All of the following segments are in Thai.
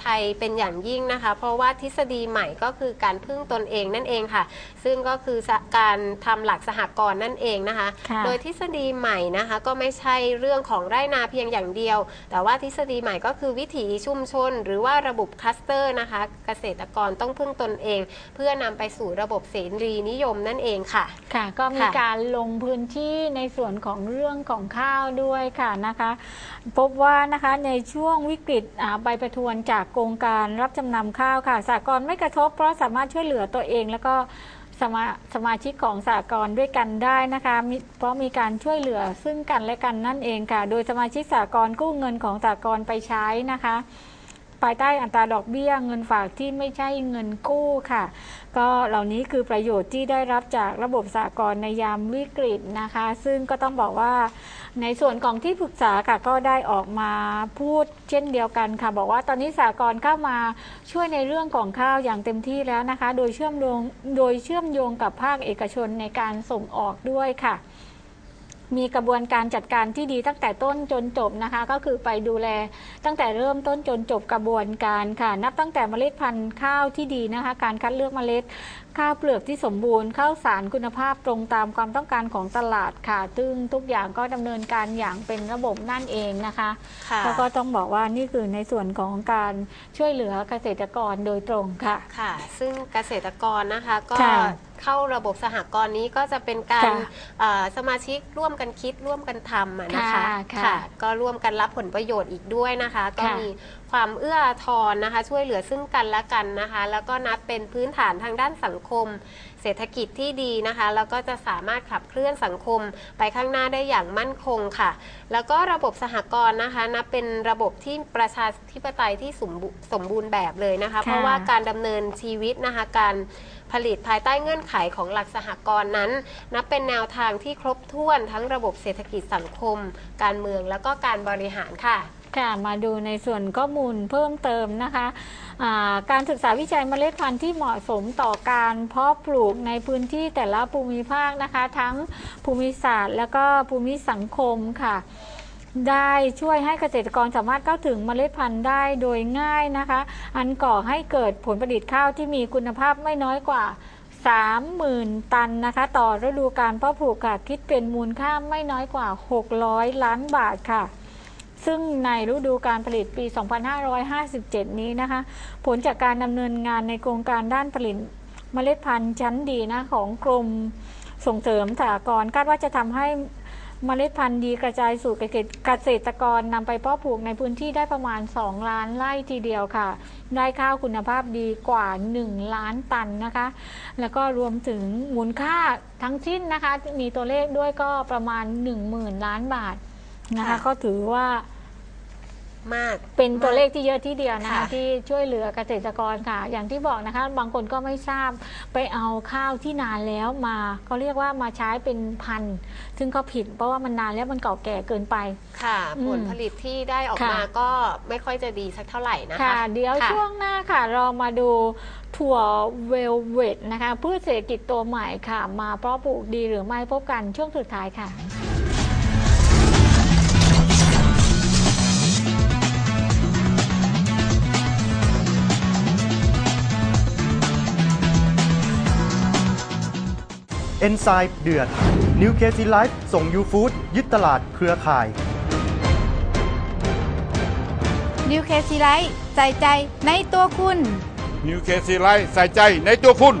ไทยเป็นอย่างยิ่งนะคะ เพราะว่าทฤษฎีใหม่ก็คือการพึ่งตนเองนั่นเองค่ะ ซึ่งก็คือการทำหลักสหกรณ์นั่นเองนะคะค่ะโดยทฤษฎีใหม่นะคะก็ไม่ใช่เรื่องของไร่นาเพียงอย่างเดียว แต่ว่าทฤษฎีใหม่ก็คือวิถีชุมชน หรือว่าระบบคลัสเตอร์นะคะ เกษตรกรต้องพึ่งตนเอง เพื่อนำไปสู่ระบบเสรีนิยมนั่นเองค่ะ ค่ะ ก็มีค่ะการลงพื้นที่ในส่วนของเรื่องของข้าวด้วยค่ะนะคะ พบว่านะคะในช่วงวิกฤตอ่าใบประทวนจากโครงการรับจำนำข้าวค่ะสากลไม่กระทบ เพราะสามารถช่วยเหลือตัวเอง แล้วก็สมาสมาชิกของสากลด้วยกันได้นะคะมิเพราะมีการช่วยเหลือซึ่งกันและกันนั่นเองค่ะ โดยสมาชิกสากลกู้เงินของสากลไปใช้นะคะ ภายใต้อัตราดอกเบี้ยเงินฝากที่ไม่ใช่เงินกู้ค่ะ ก็เหล่านี้คือประโยชน์ที่ได้รับจากระบบสากลในยามวิกฤตนะคะ ซึ่งก็ต้องบอกว่าในส่วนของที่ปรึกษาค่ะก็ได้ออกมาพูดเช่นเดียวกันค่ะ บอกว่าตอนนี้สากลเข้ามาช่วยในเรื่องของข้าวอย่างเต็มที่แล้วนะคะ โดยเชื่อมโยงโดยเชื่อมโยงกับภาคเอกชนในการส่งออกด้วยค่ะ มีกระบวนการจัดการที่ดีตั้งแต่ต้นจนจบนะคะ ก็คือไปดูแลตั้งแต่เริ่มต้นจนจบกระบวนการค่ะ นับตั้งแต่เมล็ดพันธุ์ข้าวที่ดีนะคะ การคัดเลือกเมล็ดข้าวเปลือกที่สมบูรณ์ข้าวสารคุณภาพตรงตามความต้องการของตลาดค่ะซึ่งทุกอย่างก็ดำเนินการอย่างเป็นระบบนั่นเองนะคะค่ะแล้วก็ต้องบอกว่านี่คือในส่วนของการช่วยเหลือเกษตรกรโดยตรงค่ะค่ะ ซึ่งเกษตรกรนะคะก็ค่ะ เข้าระบบสหกรณ์นี้ก็จะเป็นการค่ะเอ่อสมาชิกร่วมกันคิดร่วมกันทำอะนะคะค่ะค่ะก็ร่วมกันรับผลประโยชน์อีกด้วยนะคะ ก็ค่ะมี ความเอื้ออาทรนะคะ ช่วยเหลือซึ่งกันและกันนะคะ แล้วก็นับเป็นพื้นฐานทางด้านสังคม เศรษฐกิจที่ดีนะคะ แล้วก็จะสามารถขับเคลื่อนสังคมไปข้างหน้าได้อย่างมั่นคงค่ะ แล้วก็ระบบสหกรณ์นะคะ นับเป็นระบบที่ประชาธิปไตยที่สมบูสมบูรณ์แบบเลยนะคะ เพราะว่าการดำเนินชีวิตนะคะการผลิตภายใต้เงื่อนไขของหลักสหกรณ์นั้น นับเป็นแนวทางที่ครบถ้วนทั้งระบบเศรษฐกิจสังคม การเมืองแล้วก็การบริหารค่ะ ค่ะมาดูในส่วนข้อมูลเพิ่มเติมนะคะาการศึกษาวิจัยเมล็ดพันธุ์ที่เหมาะสมต่อการเพาะปลูกในพื้นที่แต่ละภูมิภาคนะคะ ทั้งภูมิศาสตร์แล้วก็ภูมิสังคมค่ะ ได้ช่วยให้เกษตรกรสามารถเข้าถึงเมล็ดพันธุ์ได้โดยง่ายนะคะ อันก่อให้เกิดผลผลิตข้าวที่มีคุณภาพไม่น้อยกว่า30,000 ตันนะคะ ต่อฤดูการเพาะปลูกค่ะคิดเป็นมูลค่าไม่น้อยกว่า 600 ล้านบาทค่ะ ซึ่งในฤดูการผลิตปี 2557 นี้นะคะ ผลจากการดำเนินงานในโครงการด้านผลิตเมล็ดพันธุ์ชั้นดีนะของกรมส่งเสริมสหกรณ์คาดว่าจะทำให้เมล็ดพันธุ์ดีกระจายสู่เกษตรกรนำไปเพาะปลูกในพื้นที่ได้ประมาณ 2 ล้านไร่ทีเดียวค่ะ ได้ข้าวคุณภาพดีกว่า 1 ล้านตันนะคะ แล้วก็รวมถึงมูลค่าทั้งสิ้นนะคะ มีตัวเลขด้วยก็ประมาณ 10,000 ล้านบาทนะคะค่ะก็ถือว่า มาก เป็นตัวเลขที่เยอะที่เดียวนะคะค่ะ ที่ช่วยเหลือเกษตรกรค่ะ อย่างที่บอกนะคะ บางคนก็ไม่ทราบไปเอาข้าวที่นานแล้วมาเขาเรียกว่ามาใช้เป็นพันธุ์ซึ่งก็ผิด เพราะว่ามันนานแล้วมันเก่าแก่เกินไป ค่ะ อืมผลผลิตที่ได้ออกค่ะ มาก็ไม่ค่อยจะดีสักเท่าไหร่นะคะค่ะเดี๋ยวค่ะช่วงหน้าค่ะ เรามาดูถั่วเวลเวตนะคะพืชเศรษฐกิจตัวใหม่ค่ะ มาเพราะปลูกดีหรือไม่พบกันช่วงสุดท้ายค่ะ เอนไซม์เดือดนิวเคซีไลฟ์ส่งยูฟู้ดยึดตลาดเครือข่ายนิวเคซีไลท์ใส่ใจในตัวคุณ นิวเคซีไลท์ใส่ใจในตัวคุณ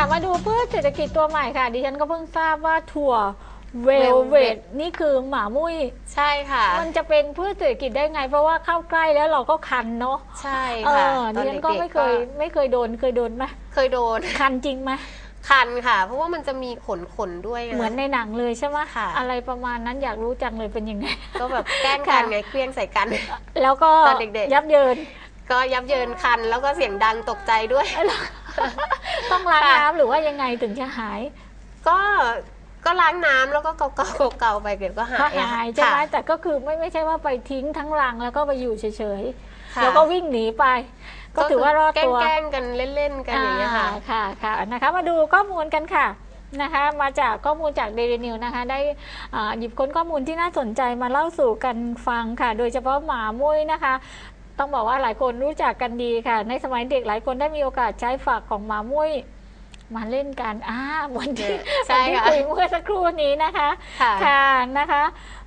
ค่ะ มาดูพืชเศรษฐกิจตัวใหม่ค่ะ ดิฉันก็เพิ่งทราบว่าถั่วเวลเวต Velvet นี่คือหมามุ้ย ใช่ค่ะ มันจะเป็นพืชเศรษฐกิจได้ไง เพราะว่าเข้าใกล้แล้วเราก็คันเนาะใช่เอค่ะอตดิอนฉันก็ด็ๆไม่เคยไม่เคยโดนเคยโดนไหมเคยโดน คันจริงไหมคันค่ะ เพราะว่ามันจะมีขนขนๆด้วยะ เหมือนในหนังเลยใช่ไหมค่ะ อะไรประมาณนั้นอยากรู้จังเลยเป็นยังไง ก็แบบแกล้งกันค่ะ ไงเคลี้ยงใส่กัน แล้วก็ตอนเด็กๆ ยับเยิน ก็ยับเยินคันแล้วก็เสียงดังตกใจด้วย ต้องล้างค่ะน้ำหรือว่ายังไงถึงจะหาย ก็ก็ล้างน้ำแล้วก็เกาๆเกาๆไปเดี๋ยวก็หายก็อะหายใช่ไหมค่ะแต่ก็คือไม่ไม่ใช่ว่าไปทิ้งทั้งรังแล้วก็ไปอยู่เฉยค่ะๆแล้วก็วิ่งหนีไป ก็ถือว่ารอดตัวแกล้งๆกันเล่นๆกันอย่างเงี้ยค่ะอ่าค่ะค่ะนะคะ มาดูข้อมูลกันค่ะนะคะมาจากข้อมูลจากเดลินิวนะคะได้อ่าหยิบค้นข้อมูลที่น่าสนใจมาเล่าสู่กันฟังค่ะ โดยเฉพาะหมามุ้ยนะคะ ต้องบอกว่าหลายคนรู้จักกันดีค่ะ ในสมัยเด็กหลายคนได้มีโอกาสใช้ฝักของหมามุ้ยมาเล่นกันอ่าวันที่ใช่วันที่ค่ะคุยเมื่อสักครู่นี้นะคะค่ะค่ะนะคะ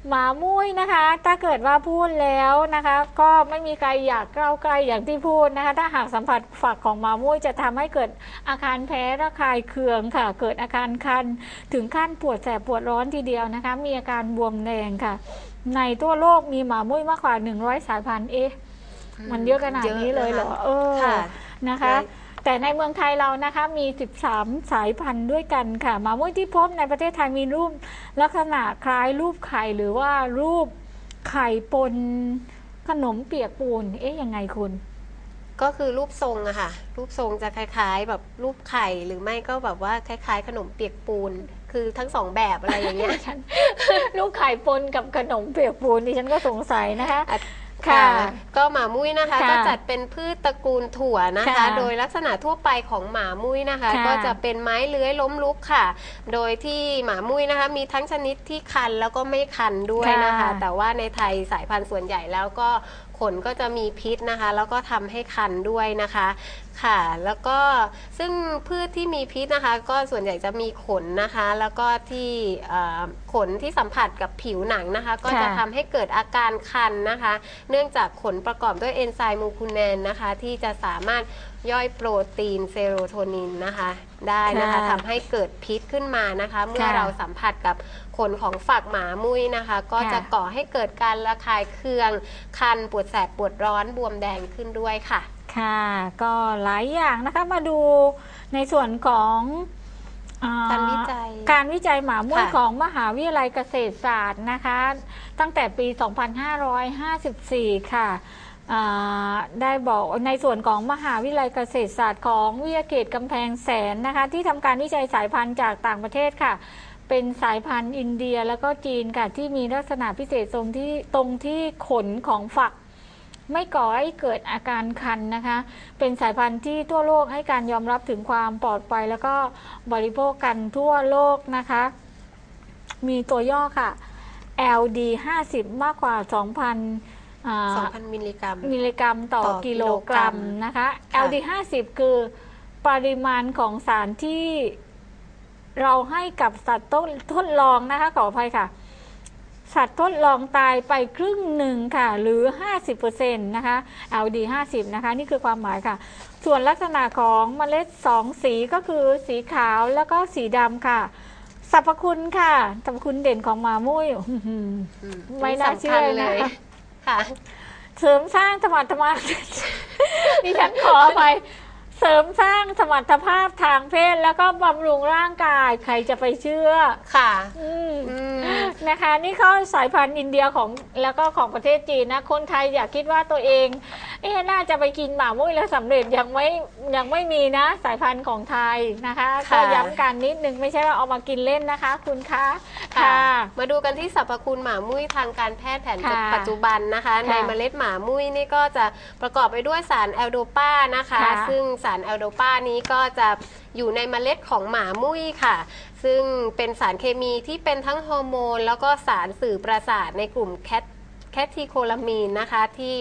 หมามุ้ยนะคะ ถ้าเกิดว่าพูดแล้วนะคะ ก็ไม่มีใครอยากเข้าใกล้อย่างที่พูดนะคะ ถ้าหากสัมผัสฝักของหมามุ้ยจะทำให้เกิดอาการแพ้ระคายเคืองค่ะ เกิดอาการคันถึงขั้นปวดแสบปวดร้อนทีเดียวนะคะ มีอาการบวมแดงค่ะ ในทั่วโลกมีหมามุ้ยมากกว่า 100 สายพันธุ์เอ๊ะ มันเยอะขนาดนี้เลยเหรอเออค่ะนะคะ แต่ในเมืองไทยเรานะคะมี 13 สายพันธุ์ด้วยกันค่ะหมามุ้ยที่พบในประเทศไทยมีรูปลักษณะคล้ายรูปไข่หรือว่ารูปไข่ปนขนมเปียกปูน เอ๊ะยังไงคุณ ก็คือรูปทรงอะค่ะ รูปทรงจะคล้ายๆ แบบรูปไข่หรือไม่ก็แบบว่าคล้าย ๆ ขนมเปียกปูน คือทั้งสองแบบอะไรอย่างเงี้ยฉันลูกไข่ปนกับขนมเปียกปูนดิฉันก็สงสัยนะคะอะ ค่ะก็หมามุ้ยนะคะค่ะก็จัดเป็นพืชตระกูลถั่วนะคะค่ะโดยลักษณะทั่วไปของหมามุ้ยนะคะค่ะก็จะเป็นไม้เลื้อยล้มลุกค่ะ โดยที่หมามุ้ยนะคะ มีทั้งชนิดที่คันแล้วก็ไม่คันด้วยนะคะค่ะแต่ว่าในไทยสายพันธุ์ส่วนใหญ่แล้วก็ขนก็จะมีพิษนะคะ แล้วก็ทำให้คันด้วยนะคะ ค่ะ แล้วก็ซึ่งพืชที่มีพิษนะคะ ก็ส่วนใหญ่จะมีขนนะคะ แล้วก็ที่เอ่อขนที่สัมผัสกับผิวหนังนะคะ ก็จะค่ะทำให้เกิดอาการคันนะคะ เนื่องจากขนประกอบด้วยเอนไซม์มูคูเนนนะคะ ที่จะสามารถย่อยโปรตีนเซโรโทนินนะคะ ได้นะคะค่ะทำให้เกิดพิษขึ้นมานะคะ เมื่อค่ะเราสัมผัสกับขนของฝักหมามุ้ยนะคะ ก็ค่ะจะก่อให้เกิดการระคายเคือง คันปวดแสบปวดร้อนบวมแดงขึ้นด้วยค่ะ ค่ะ ก็หลายอย่างนะคะมาดูในส่วนของอ่การวิจัยการวิจัยหมามุ้ยค่ะของมหาวิทยาลัยเกษตรศาสตร์นะคะ ตั้งแต่ปี 2554 ค่ะอ่าได้บอกในส่วนของมหาวิทยาลัยเกษตรศาสตร์ของวิทยาเขตกำแพงแสนนะคะ ที่ทำการวิจัยสายพันธุ์จากต่างประเทศค่ะ เป็นสายพันธุ์อินเดียแล้วก็จีนค่ะ ที่มีลักษณะพิเศษตรงที่ตรงที่ขนของฝัก ไม่ก่อให้เกิดอาการคันนะคะ เป็นสายพันธุ์ที่ทั่วโลกให้การยอมรับถึงความปลอดภัยแล้วก็บริโภคกันทั่วโลกนะคะ มีตัวย่อค่ะ LD 50 มากกว่า 2,000อ่า2,000 มิลลิกรัม มิลลิกรัมต่อต่อกิกิโลโลกกรัรัมมนะคะ ค่ะ LD 50 คือปริมาณของสารที่เราให้กับสัตว์ทดลองนะคะขออภัยค่ะ สัตว์ทดลองตายไปครึ่งหนึ่งค่ะ หรือ 50%นะคะ LD 50 นะคะ นี่คือความหมายค่ะ ส่วนลักษณะของเมล็ดสองสีก็คือสีขาวแล้วก็สีดำค่ะสรรพคุณค่ะสรรพคุณเด่นของหมามุ้ยอื้อหืออืไม่น่าเชื่อเลยสำคัญนะคะค่ะ เสริมสร้างสมรรถภาพดิฉันขอไปเสริมสร้างสมรรถภาพทางเพศแล้วก็บำรุงร่างกาย ใครจะไปเชื่อ ค่ะ อืมอืม นะคะ นี่เขาสายพันธุ์อินเดียของแล้วก็ของประเทศจีนนะ คนไทยอยากคิดว่าตัวเอง เอ๊ะน่าจะไปกินหมามุ้ยแล้วสำเร็จยังไม่ยังไม่มีนะ สายพันธุ์ของไทยนะคะค่ะก็ย้ำกันนิดนึงไม่ใช่ว่าเอามากินเล่นนะคะ คุณคะค่ะ มาดูกันที่สรรพคุณหมามุ้ยทางการแพทย์แผนค่ะปัจจุบันนะคะค่ะในเมล็ดหมามุ้ยนี่ก็จะประกอบไปด้วยสารแอลโดปานะคะค่ะซึ่งสารแอลโดปานี้ก็จะ อยู่ในเมล็ดของหมามุ้ยค่ะ ซึ่งเป็นสารเคมีที่เป็นทั้งฮอร์โมน แล้วก็สารสื่อประสาทในกลุ่มแคท แคทิโคลามีนนะคะ ที่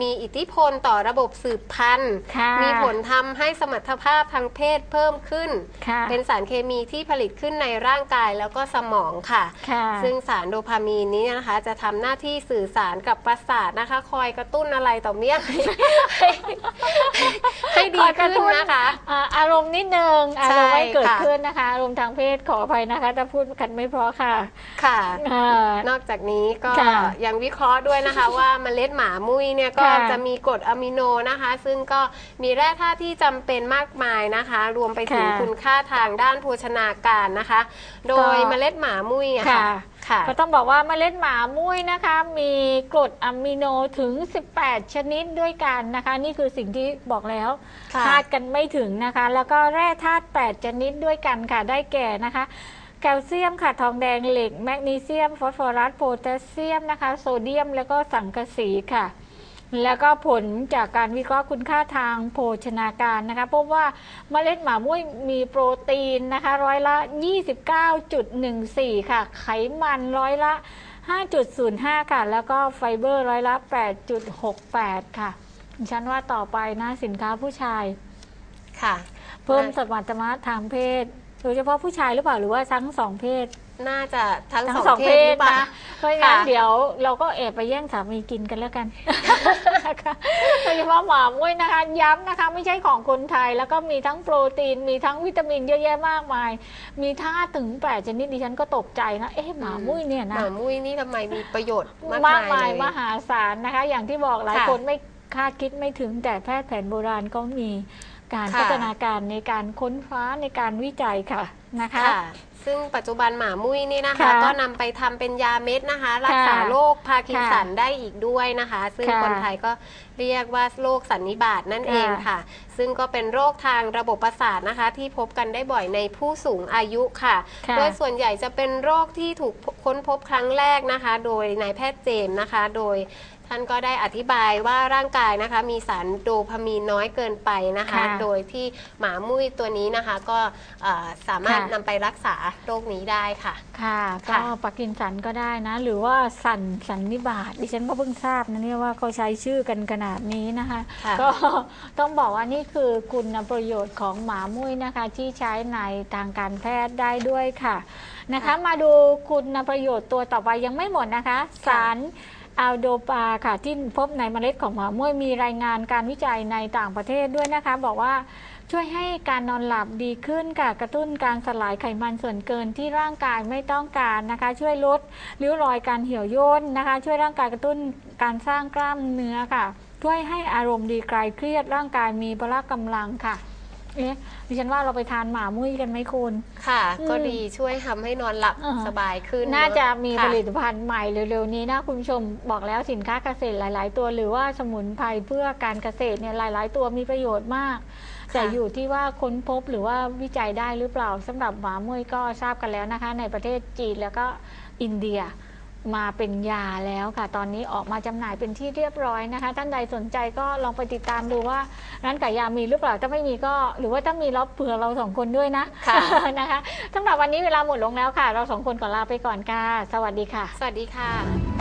มีอิทธิพลต่อระบบสืบพันธุ์ ค่ะมีผลทำให้สมรรถภาพทางเพศเพิ่มขึ้น ค่ะเป็นสารเคมีที่ผลิตขึ้นในร่างกายแล้วก็สมองค่ะ ค่ะ ซึ่งสารโดพามีนนี้นะคะ จะทำหน้าที่สื่อสารกับประสาทนะคะ คอยกระตุ้นอะไรต่อเมียให้ให้ดีขอกระขึ้นตุ้นนะคะ อ่าอารมณ์นิดนึงอารมณ์ไม่เกิดค่ะ ขึ้นนะคะ อารมณ์ทางเพศขออภัยนะคะ ถ้าพูดกันไม่เพราะค่ะค่ะ อ่า นอกจากนี้ก็ค่ะยังวิเคราะห์ะห์ด้วยนะคะว่าเมล็ดหมามุ้ยเนี่ยก็ค่ะจะมีกรดอะมิโนนะคะ ซึ่งก็มีแร่ธาตุที่จำเป็นมากมายนะคะ รวมไปถึงค่ะคุณค่าทางด้านโภชนาการนะคะ โดยก็ เมล็ดหมามุ้ยอะค่ะ ค่ะ ค่ะ ก็ต้องบอกว่าเมล็ดหมามุ้ยนะคะ มีกรดอะมิโนถึง 18 ชนิดด้วยกันนะคะ นี่คือสิ่งที่บอกแล้วค่ะ คาดกันไม่ถึงนะคะ แล้วก็แร่ธาตุ8ชนิดด้วยกันค่ะได้แก่นะคะ แคลเซียมค่ะ ทองแดงเหล็ก แมกนีเซียม ฟอสฟอรัส โพแทสเซียมนะคะ โซเดียม แล้วก็สังกะสีค่ะแล้วก็ผลจากการวิเคราะห์คุณค่าทางโภชนาการนะคะพบว่าเมล็ดหมามุ้ยมีโปรตีนนะคะร้อยละ 29.14 ค่ะ ไขมันร้อยละ 5.05 ค่ะ แล้วก็ไฟเบอร์ร้อยละ 8.68 ค่ะดิฉันว่าต่อไปนะสินค้าผู้ชายค่ะ เพิ่มสมรรถนะทางเพศ โดยเฉพาะผู้ชายหรือเปล่าหรือว่าทั้งสองเพศ น่าจะทั้งทั้สงองสองเพเพศหศรือเปล่า นะเพราะงั้นค่ะ เดี๋ยวเราก็แอบไปแย่งสามีกินกันแล้วกันโดยเฉพาะหมามุ้ยนะคะย้ำนะคะ ไม่ใช่ของคนไทย แล้วก็มีทั้งโปรตีน มีทั้งวิตามินเยอะแยะมากมาย มีท่าถึงแปดชนิดดิฉันก็ตกใจนะ เอ๊ะหมามุ้ยเนี่ยหนะ มามุ้ยนี่ทำไมมีประโยชน์มากมากมามายยเลยมหาศาลนะคะ อย่างที่บอกหลายค่ะคนไม่คาดคิดไม่ถึงแต่แพทย์แผนโบราณก็มี การค่ะ พัฒนาการในการค้นคว้าในการวิจัยค่ะนะคะ ค่ะ ซึ่งปัจจุบันหมามุ้ยนี่นะคะ ค่ะก็นำไปทำเป็นยาเม็ดนะคะ รักษาโรคพาร์กินสันได้อีกด้วยนะคะ ซึ่งค่ะคนไทยก็เรียกว่าโรคสันนิบาตนั่นเองค่ะค่ะ ซึ่งก็เป็นโรคทางระบบประสาทนะคะ ที่พบกันได้บ่อยในผู้สูงอายุค่ะ ค่ะโดยส่วนใหญ่จะเป็นโรคที่ถูกค้นพบครั้งแรกนะคะ โดยนายแพทย์เจมส์นะคะ โดย ท่านก็ได้อธิบายว่าร่างกายนะคะ มีสารโดพามีนน้อยเกินไปนะคะ ค่ะโดยที่หมามุ้ยตัวนี้นะคะ ก็เอ่อสามารถค่ะ นำไปรักษาโรคนี้ได้ค่ะ ค่ะค่ะก็ปาร์กินสันก็ได้นะ หรือว่าสันสันนิบาตดิฉันก็เพิ่งทราบนะเนี่ยว่าเขาใช้ชื่อกันขนาดนี้นะคะ ค่ะ ก็ ต้องบอกว่านี่คือคุณประโยชน์ของหมามุ้ยนะคะ ที่ใช้ในทางการแพทย์ได้ด้วยค่ะนะคะ มาดูคุณประโยชน์ตัวต่อไปยังไม่หมดนะคะ สาร อัลโดปาค่ะที่พบในเมล็ดของหมามุ้ยมีรายงานการวิจัยในต่างประเทศด้วยนะคะ บอกว่าช่วยให้การนอนหลับดีขึ้นค่ะกระตุ้นการสลายไขมันส่วนเกินที่ร่างกายไม่ต้องการนะคะ ช่วยลดริ้วรอยการเหี่ยวย่นนะคะ ช่วยร่างกายกระตุ้นการสร้างกล้ามเนื้อค่ะ ช่วยให้อารมณ์ดีคลายเครียดร่างกายมีพละกำลังค่ะ เอ๊ะดิฉันว่าเราไปทานหมามุ้ยกันไหมคุณ ค่ะอืมก็ดีช่วยทำให้นอนหลับอ่าสบายขึ้นน่าจะมีค่ผลิตภัณฑ์ใหม่เร็วๆนี้นะคุณผู้ชมบอกแล้วสินค้าเกษตรหลาย ๆ ตัวหรือว่าสมุนไพรเพื่อการเกษตรเนี่ยหลาย ๆ ตัวมีประโยชน์มาก แต่อยู่ที่ว่าค้นพบหรือว่าวิจัยได้หรือเปล่าสำหรับหมามุ้ยก็ทราบกันแล้วนะคะ ในประเทศจีนแล้วก็อินเดีย มาเป็นยาแล้วค่ะ ตอนนี้ออกมาจำหน่ายเป็นที่เรียบร้อยนะคะ ท่านใดสนใจก็ลองไปติดตามดูว่าร้านขายยามีหรือเปล่าถ้าไม่มีก็หรือว่าถ้ามีเราเผื่อเราสองคนด้วยนะค่ะ นะคะสำหรับวันนี้เวลาหมดลงแล้วค่ะ เราสองคนขอลาไปก่อนค่ะ สวัสดีค่ะ สวัสดีค่ะ